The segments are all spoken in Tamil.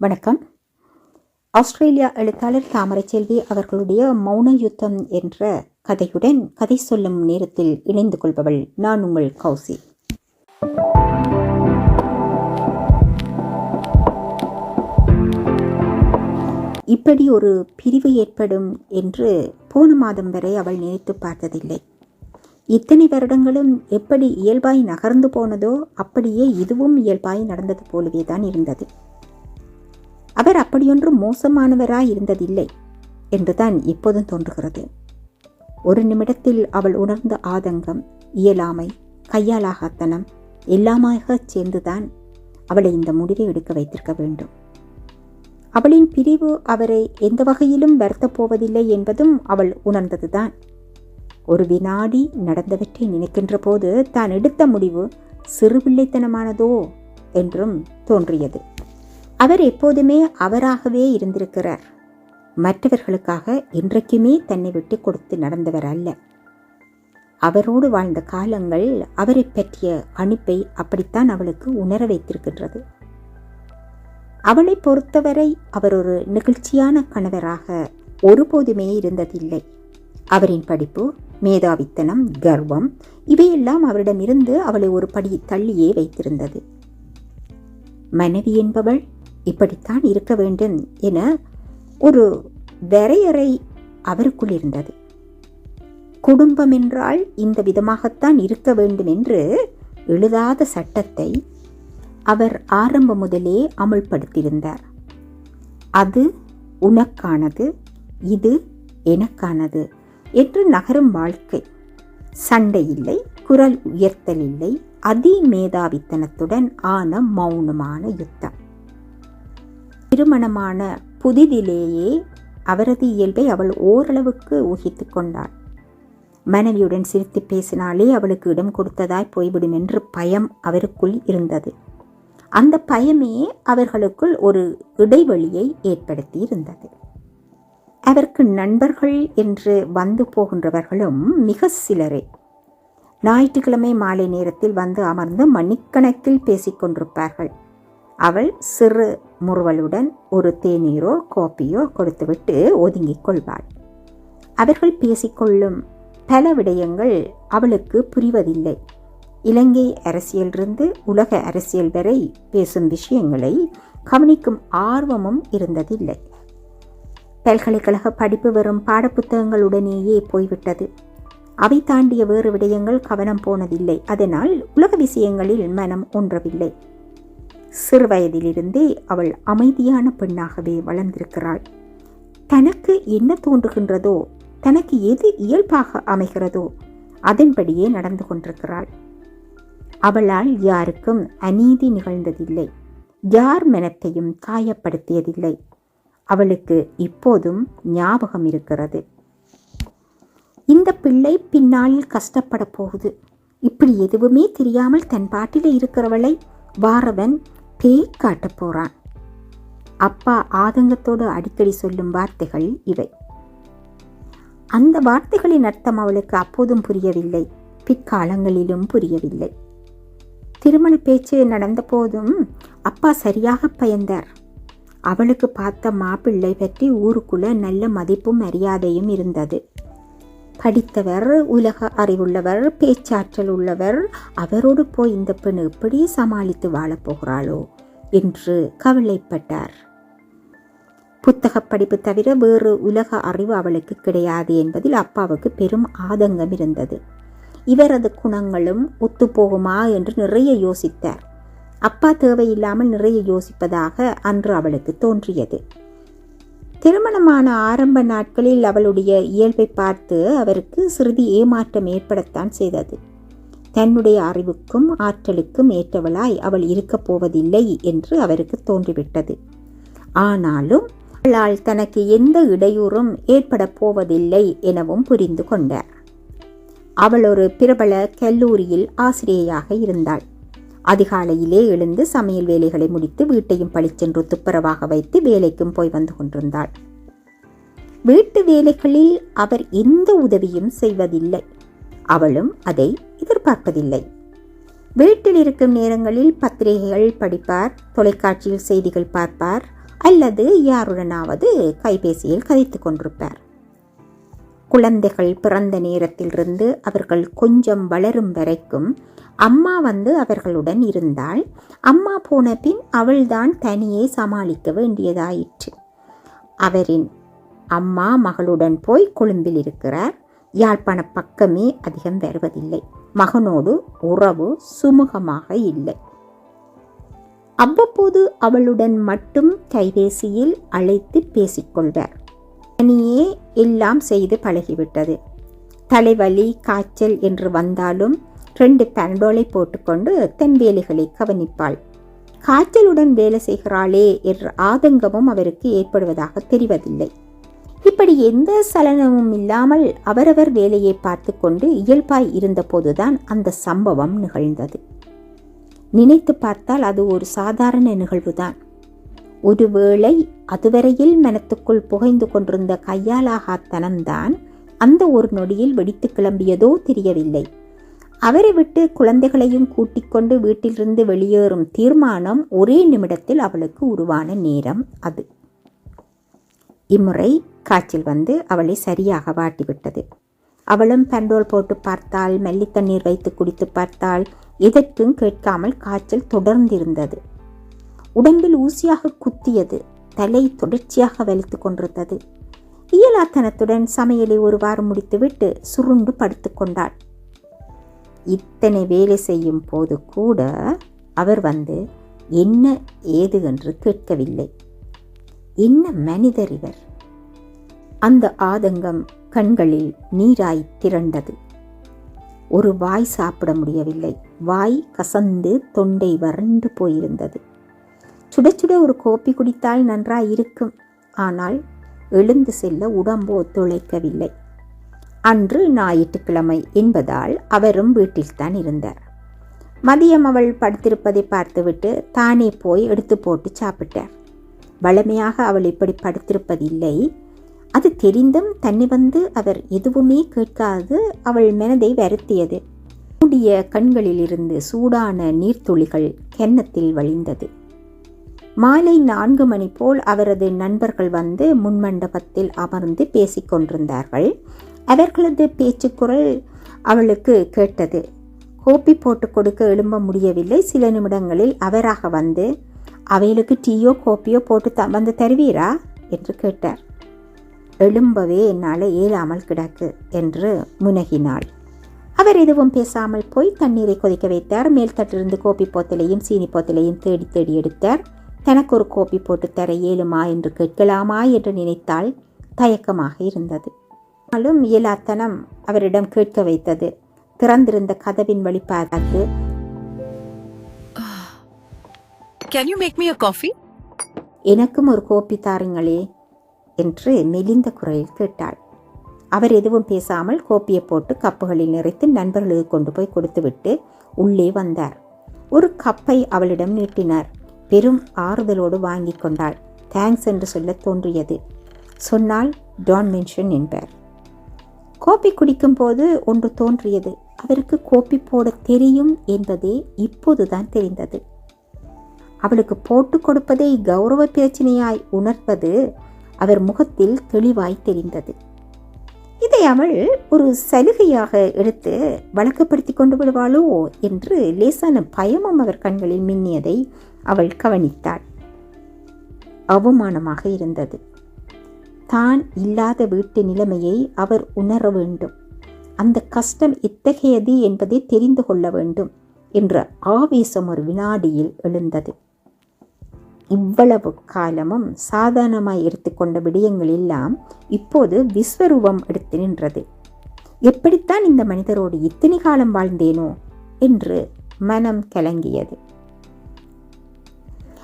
வணக்கம். ஆஸ்திரேலியா எழுத்தாளர் தாமரை செல்வி அவர்களுடைய மௌன யுத்தம் என்ற கதையுடன் கதை சொல்லும் நேரத்தில் இணைந்து கொள்பவள் நான் உங்கள் கௌசி. இப்படி ஒரு பிரிவு ஏற்படும் என்று போன மாதம் வரை அவள் நினைத்து பார்த்ததில்லை. இத்தனை வருடங்களும் எப்படி இயல்பாய் நகர்ந்து போனதோ அப்படியே இதுவும் இயல்பாய் நடந்தது போலவே தான் இருந்தது. அவர் அப்படியொன்றும் மோசமானவராய் இருந்ததில்லை என்றுதான் இப்போதும் தோன்றுகிறது. ஒரு நிமிடத்தில் அவள் உணர்ந்த ஆதங்கம் இயலாமை கையாலாகத்தனம் எல்லாமாக சேர்ந்துதான் அவளை இந்த முடிவை எடுக்க வைத்திருக்க வேண்டும். அவளின் பிரிவு அவரை எந்த வகையிலும் வருத்தப் போவதில்லை என்பதும் அவள் உணர்ந்ததுதான். ஒரு வினாடி நடந்தவற்றை நினைக்கின்ற போது தான் எடுத்த முடிவு சிறுபிள்ளைத்தனமானதோ என்றும் தோன்றியது. அவர் எப்போதுமே அவராகவே இருந்திருக்கிறார். மற்றவர்களுக்காக இன்றைக்குமே தன்னை விட்டு கொடுத்து நடந்தவர் அல்ல. அவரோடு வாழ்ந்த காலங்கள் அவரை பற்றிய அனுப்பை அப்படித்தான் அவளுக்கு உணர வைத்திருக்கின்றது. அவளை பொறுத்தவரை அவர் ஒரு நெகிழ்ச்சியான கணவராக ஒருபோதுமே இருந்ததில்லை. அவரின் படிப்பு மேதாவித்தனம் கர்வம் இவையெல்லாம் அவரிடமிருந்து அவளை ஒரு படி தள்ளியே வைத்திருந்தது. மனைவி என்பவள் இப்படித்தான் இருக்க வேண்டும் என ஒரு வரையறை அவருக்குள் இருந்தது. குடும்பம் என்றால் இந்த விதமாகத்தான் இருக்க வேண்டும் என்று எழுதாத சட்டத்தை அவர் ஆரம்ப முதலே அமுல்படுத்தியிருந்தார். அது உனக்கானது இது எனக்கானது என்று நகரும் வாழ்க்கை. சண்டை இல்லை குரல் உயர்த்தல் இல்லை அதிமேதாவித்தனத்துடன் ஆன மௌனமான யுத்தம். திருமணமான புதிதிலேயே அவரது இயல்பை அவள் ஓரளவுக்கு ஊகித்து கொண்டாள். மனைவியுடன் சிரித்து பேசினாலே அவளுக்கு இடம் கொடுத்ததாய் போய்விடும் என்று பயம் அவருக்குள் இருந்தது. அந்த பயமே அவர்களுக்குள் ஒரு இடைவெளியை ஏற்படுத்தி இருந்தது அவருக்கு நண்பர்கள் என்று வந்து போகின்றவர்களும் மிக சிலரே. ஞாயிற்றுக்கிழமை மாலை நேரத்தில் வந்து அமர்ந்து மணிக்கணக்கில் பேசிக்கொண்டிருப்பார்கள். அவள் சிறு முறுவலுடன் ஒரு தேநீரோ கோப்பியோ கொடுத்துவிட்டு ஒதுங்கிக் கொள்வாள். அவர்கள் பேசிக்கொள்ளும் பல விடயங்கள் அவளுக்கு புரிவதில்லை. இலங்கை அரசியலிருந்து உலக அரசியல் வரை பேசும் விஷயங்களை கவனிக்கும் ஆர்வமும் இருந்ததில்லை. பல்கலைக்கழக படிப்பு வெறும் பாடப்புத்தகங்களுடனேயே போய்விட்டது. அவை தாண்டிய வேறு விடயங்கள் கவனம் போனதில்லை. அதனால் உலக விஷயங்களில் மனம் ஒன்றவில்லை. சிறுவயதிலிருந்தே அவள் அமைதியான பெண்ணாகவே வளர்ந்திருக்கிறாள். தனக்கு என்ன தோன்றுகின்றதோ தனக்கு எது இயல்பாக அமைகிறதோ அதன்படியே நடந்து கொண்டிருக்கிறாள். அவளால் யாருக்கும் அநீதி நிகழ்ந்ததில்லை. யார் மனத்தையும் காயப்படுத்தியதில்லை. அவளுக்கு இப்போதும் ஞாபகம் இருக்கிறது. இந்த பிள்ளை பின்னாளில் கஷ்டப்பட போகுது. இப்படி எதுவுமே தெரியாமல் தன் பாட்டில் இருக்கிறவளை வாரவன் பேய் காட்டப் போறான். அப்பா ஆதங்கத்தோடு அடிக்கடி சொல்லும் வார்த்தைகள் இவை. அந்த வார்த்தைகளின் அர்த்தம் அவளுக்கு அப்போதும் புரியவில்லை. பிற்காலங்களிலும் புரியவில்லை. திருமண பேச்சு நடந்த போதும் அப்பா சரியாக பயந்தார். அவளுக்கு பார்த்த மாப்பிள்ளை பற்றி ஊருக்குள்ள நல்ல மதிப்பும் மரியாதையும் இருந்தது. படித்தவர் உலக அறிவுள்ளவர் பேச்சாற்றல் உள்ளவர் அவரோடு போய் இந்த பெண் எப்படி சமாளித்து வாழப்போகிறாளோ என்று கவலைப்பட்டார். புத்தக படிப்பு தவிர வேறு உலக அறிவு அவளுக்கு கிடையாது என்பதில் அப்பாவுக்கு பெரும் ஆதங்கம் இருந்தது. இவரது குணங்களும் ஒத்துப்போகுமா என்று நிறைய யோசித்தார். அப்பா தேவையில்லாமல் நிறைய யோசிப்பதாக அன்று அவளுக்கு தோன்றியது. திருமணமான ஆரம்ப நாட்களில் அவளுடைய இயல்பை பார்த்து அவருக்கு சிறிது ஏமாற்றம் ஏற்படத்தான் செய்தது. தன்னுடைய அறிவுக்கும் ஆற்றலுக்கும் ஏற்றவளாய் அவள் இருக்கப் போவதில்லை என்று அவருக்கு தோன்றிவிட்டது. ஆனாலும் அவளால் தனக்கு எந்த இடையூறும் ஏற்பட போவதில்லை எனவும் புரிந்து கொண்டார். அவள் ஒரு பிரபல கல்லூரியில் ஆசிரியையாக இருந்தாள். அதிகாலையிலே எழுந்து சமையல் வேலைகளை முடித்து வீட்டையும் பளிச்சென்று துப்புரவாக வைத்து வேலைக்கும் போய் வந்து கொண்டிருந்தாள். வீட்டு வேலைகளில் அவர் எந்த உதவியும் செய்வதில்லை. அவளும் அதை எதிர்பார்ப்பதில்லை. வீட்டில் இருக்கும் நேரங்களில் பத்திரிகைகள் படிப்பார் தொலைக்காட்சியில் செய்திகள் பார்ப்பார் அல்லது யாருடனாவது கைபேசியில் கதைத்து கொண்டிருப்பார். குழந்தைகள் பிறந்த நேரத்திலிருந்து அவர்கள் கொஞ்சம் வளரும் வரைக்கும் அம்மா வந்து அவர்களுடன் இருந்தால் அம்மா போன பின் அவள்தான் தனியே சமாளிக்க வேண்டியதாயிற்று. அவரின் அம்மா மகளுடன் போய் கொழும்பில் இருக்கிறார். யாழ்ப்பாண பக்கமே அதிகம் வருவதில்லை. மகனோடு உறவு சுமூகமாக இல்லை. அவ்வப்போது அவளுடன் மட்டும் கைபேசியில் அழைத்து பேசிக்கொள்வார் தனியே எல்லாம் செய்து பழகிவிட்டது. தலைவலி காய்ச்சல் என்று வந்தாலும் ரெண்டு பேண்டோலை போட்டுக்கொண்டு தன் வேலைகளை கவனிப்பாள். காய்ச்சலுடன் வேலை செய்கிறாளே என்ற ஆதங்கமும் அவருக்கு ஏற்படுவதாக தெரிவதில்லை. இப்படி எந்த சலனமும் இல்லாமல் அவரவர் வேலையை பார்த்து கொண்டு இயல்பாய் இருந்தபோதுதான் அந்த சம்பவம் நிகழ்ந்தது. நினைத்து பார்த்தால் அது ஒரு சாதாரண நிகழ்வுதான். ஒருவேளை அதுவரையில் மனத்துக்குள் புகைந்து கொண்டிருந்த கையாலாகாத்தனம்தான் அந்த ஒரு நொடியில் வெடித்து கிளம்பியதோ தெரியவில்லை. அவரை விட்டு குழந்தைகளையும் கூட்டிக் கொண்டு வீட்டிலிருந்து வெளியேறும் தீர்மானம் ஒரே நிமிடத்தில் அவளுக்கு உருவான நேரம் அது. இம்முறை காய்ச்சல் வந்து அவளை சரியாக வாட்டிவிட்டது. அவளும் பெண்டோல் போட்டு பார்த்தாள் மெல்லி தண்ணீர் வைத்து குடித்து பார்த்தாள். எதற்கும் கேட்காமல் காய்ச்சல் தொடர்ந்திருந்தது. உடம்பில் ஊசியாக குத்தியது. தலை தொடர்ச்சியாக வலித்து கொண்டிருந்தது. இயலாத்தனத்துடன் சமையலை ஒரு வாரம் முடித்துவிட்டு சுருண்டு படுத்துக்கொண்டாள் இத்தனை வேலை செய்யும் போது கூட அவர் வந்து என்ன ஏது என்று கேட்கவில்லை. என்ன மனிதர் இவர்? அந்த ஆதங்கம் கண்களில் நீராய் திரண்டது. ஒரு வாய் சாப்பிட முடியவில்லை. வாய் கசந்து தொண்டை வறண்டு போயிருந்தது. சுட சுட ஒரு கோப்பி குடித்தால் நன்றாய் இருக்கும் ஆனால் எழுந்து செல்ல உடம்பு ஒத்துழைக்கவில்லை அன்று ஞாயிற்றுக்கிழமை என்பதால் அவரும் வீட்டில்தான் இருந்தார். மதியம் அவள் படுத்திருப்பதை பார்த்துவிட்டு தானே போய் எடுத்து போட்டு சாப்பிட்டார். வளமையாக அவள் இப்படி படுத்திருப்பதில்லை. அது தெரிந்தும் தன்னை வந்து அவர் எதுவுமே கேட்காது அவள் மனதை வருத்தியது. மூடிய கண்களிலிருந்து சூடான நீர்த்துளிகள் கென்னத்தில் வழிந்தது. மாலை நான்கு மணி போல் அவரது நண்பர்கள் வந்து முன்மண்டபத்தில் அமர்ந்து பேசிக்கொண்டிருந்தார்கள் அவர்களது பேச்சுக்குரல் அவளுக்கு கேட்டது. கோப்பி போட்டு கொடுக்க எழும்ப முடியவில்லை. சில நிமிடங்களில் அவராக வந்து அவைகளுக்கு டீயோ கோப்பியோ போட்டு த வந்து தருவீரா? என்று கேட்டார். எழும்பவே என்னால் இயலாமல் கிடக்கு என்று முனகினாள். அவர் எதுவும் பேசாமல் போய் தண்ணீரை கொதிக்க வைத்தார். மேல் தட்டிலிருந்து கோப்பி போத்தலையும் சீனி போத்தலையும் தேடி தேடி எடுத்தார். தனக்கு ஒரு கோப்பி போட்டு தர இயலுமா என்று கேட்கலாமா என்று நினைத்தால் தயக்கமாக இருந்தது. ஆனாலும் இயலாத்தனம் அவரிடம் கேட்க வைத்தது. திறந்திருந்த கதவின் வழி பார்த்து Can you make me a coffee? எனக்கும் ஒரு கோப்பி தாருங்களே என்று மெலிந்த குரலில் கேட்டாள். அவர் எதுவும் பேசாமல் கோப்பியை போட்டு கப்புகளில் நிறைத்து நண்பர்களுக்கு கொண்டு போய் கொடுத்துவிட்டு உள்ளே வந்தார். ஒரு கப்பை அவளிடம் நீட்டினார். பெரும் ஆறுதலோடு வாங்கி கொண்டாள். தேங்க்ஸ் என்று சொல்ல தோன்றியது. சொன்னால் டான் மென்ஷன் என்பார். கோப்பி குடிக்கும் போது ஒன்று தோன்றியது. அவருக்கு கோப்பி போட தெரியும் என்பதே இப்போதுதான் தெரிந்தது. அவளுக்கு போட்டு கொடுப்பதை கௌரவ பிரச்சனையாய் உணர்வது அவர் முகத்தில் தெளிவாய் தெரிந்தது. இதை அவள் ஒரு சலுகையாக எடுத்து வழக்கப்படுத்தி கொண்டு விடுவாளோ என்று லேசான பயமும் அவர் கண்களில் மின்னியதை அவள் கவனித்தாள். அவமானமாக இருந்தது. தான் இல்லாத வீட்டு நிலைமையை அவர் உணர வேண்டும். அந்த கஷ்டம் எத்தகையது என்பதை தெரிந்து கொள்ள வேண்டும் என்ற ஆவேசம் ஒரு வினாடியில் எழுந்தது. இவ்வளவு காலமும் சாதாரணமாய் எடுத்துக்கொண்ட விடயங்கள் எல்லாம் இப்போது விஸ்வரூபம் எடுத்து நின்றது. எப்படித்தான் இந்த மனிதரோடு இத்தனை காலம் வாழ்ந்தேனோ என்று மனம் கலங்கியது.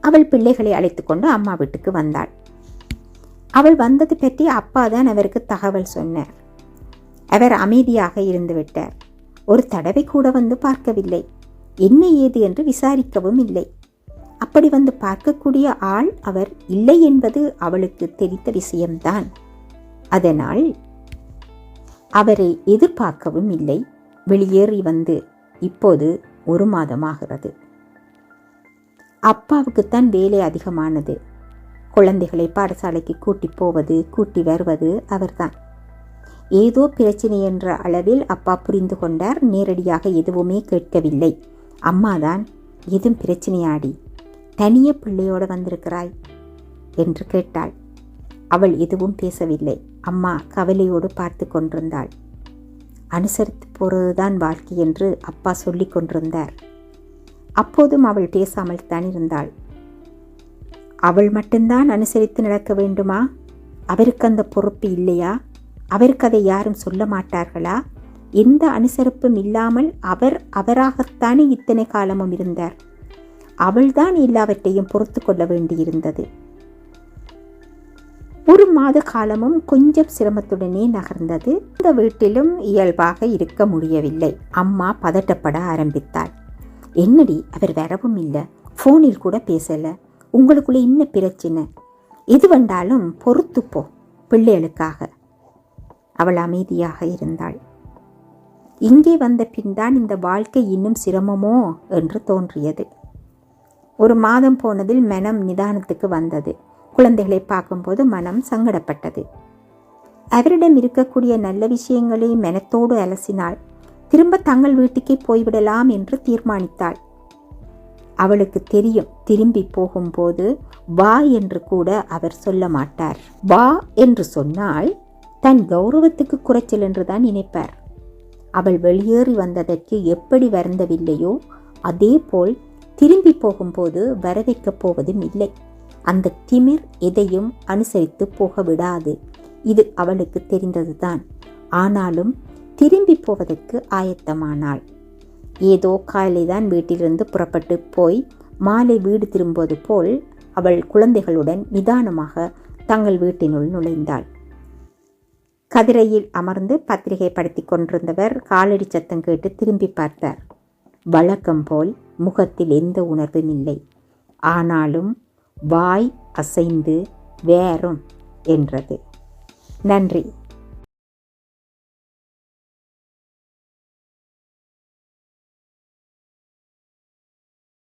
அவள் பிள்ளைகளை அழைத்துக்கொண்டு அம்மா வீட்டுக்கு வந்தாள். அவள் வந்தது பற்றி அப்பா தான் அவருக்கு தகவல் சொன்னார். அவர் அமைதியாக இருந்து விட்டார். ஒரு தடவை கூட வந்து பார்க்கவில்லை. என்ன ஏது என்று விசாரிக்கவும் இல்லை. அப்படி வந்து பார்க்கக்கூடிய ஆள் அவர் இல்லை என்பது அவளுக்கு தெரிந்த விஷயம்தான். அதனால் அவரை எதிர்பார்க்கவும் இல்லை. வெளியேறி வந்து இப்போது ஒரு மாதமாகிறது. அப்பாவுக்குத்தான் வேலை அதிகமானது. குழந்தைகளை பாடசாலைக்கு கூட்டி போவது கூட்டி வருவது அவர்தான். ஏதோ பிரச்சனை என்ற அளவில் அப்பா புரிந்து கொண்டார். நேரடியாக எதுவுமே கேட்கவில்லை. அம்மாதான் எதுவும் பிரச்சனையாடி தனிய பிள்ளையோடு வந்திருக்கிறாய்? என்று கேட்டாள். அவள் எதுவும் பேசவில்லை. அம்மா கவலையோடு பார்த்து கொண்டிருந்தாள். அனுசரித்து போகிறதுதான் வாழ்க்கை என்று அப்பா சொல்லிக் கொண்டிருந்தார். அப்போதும் அவள் பேசாமல் தான் இருந்தாள் அவள் மட்டும்தான் அனுசரித்து நடக்க வேண்டுமா? அவருக்கு அந்த பொறுப்பு இல்லையா? அவருக்கு அதை யாரும் சொல்ல மாட்டார்களா? எந்த அனுசரிப்பும் இல்லாமல் அவர் அவராகத்தானே இத்தனை காலமும் இருந்தார். அவள்தான் எல்லாவற்றையும் பொறுத்து கொள்ள வேண்டியிருந்தது. ஒரு மாத காலமும் கொஞ்சம் சிரமத்துடனே நகர்ந்தது. இந்த வீட்டிலும் இயல்பாக இருக்க முடியவில்லை. அம்மா பதட்டப்பட ஆரம்பித்தாள். என்னடி அவர் வரவும் இல்லை. ஃபோனில் கூட பேசலை. உங்களுக்குள்ள என்ன பிரச்சனை? எது வந்தாலும் பொறுத்துப்போ பிள்ளைகளுக்காக. அவள் அமைதியாக இருந்தாள். இங்கே வந்த பின்தான் இந்த வாழ்க்கை இன்னும் சிரமமோ? என்று தோன்றியது. ஒரு மாதம் போனதில் மனம் நிதானத்துக்கு வந்தது. குழந்தைகளை பார்க்கும்போது மனம் சங்கடப்பட்டது. அவரிடம் இருக்கக்கூடிய நல்ல விஷயங்களை மனத்தோடு அலசினாள். திரும்ப தங்கள் வீட்டுக்கே போய்விடலாம் என்று தீர்மானித்தாள். அவளுக்கு தெரியும் திரும்பி போகும்போது வா என்று கூட அவர் சொல்ல மாட்டார். வா என்று சொன்னால் தன் கௌரவத்துக்கு குறைச்சல் என்றுதான் நினைப்பார். அவள் வெளியேறி வந்ததற்கு எப்படி வருந்தவில்லையோ அதேபோல் திரும்பி போகும்போது வரவேற்கப் போவதும் இல்லை. அந்த திமிர் எதையும் அனுசரித்து போக விடாது இது அவளுக்கு தெரிந்ததுதான். ஆனாலும் திரும்பி போவதற்கு ஆயத்தமானாள். ஏதோ காலைதான் வீட்டிலிருந்து புறப்பட்டு போய் மாலை வீடு திரும்புவது போல் அவள் குழந்தைகளுடன் நிதானமாக தங்கள் வீட்டினுள் நுழைந்தாள். கதிரையில் அமர்ந்து பத்திரிகை படுத்தி கொண்டிருந்தவர் காலடி சத்தம் கேட்டு திரும்பி பார்த்தார். வழக்கம் போல் முகத்தில் எந்த உணர்வும் இல்லை. ஆனாலும் வாய் அசைந்து வேறும் என்றது. நன்றி.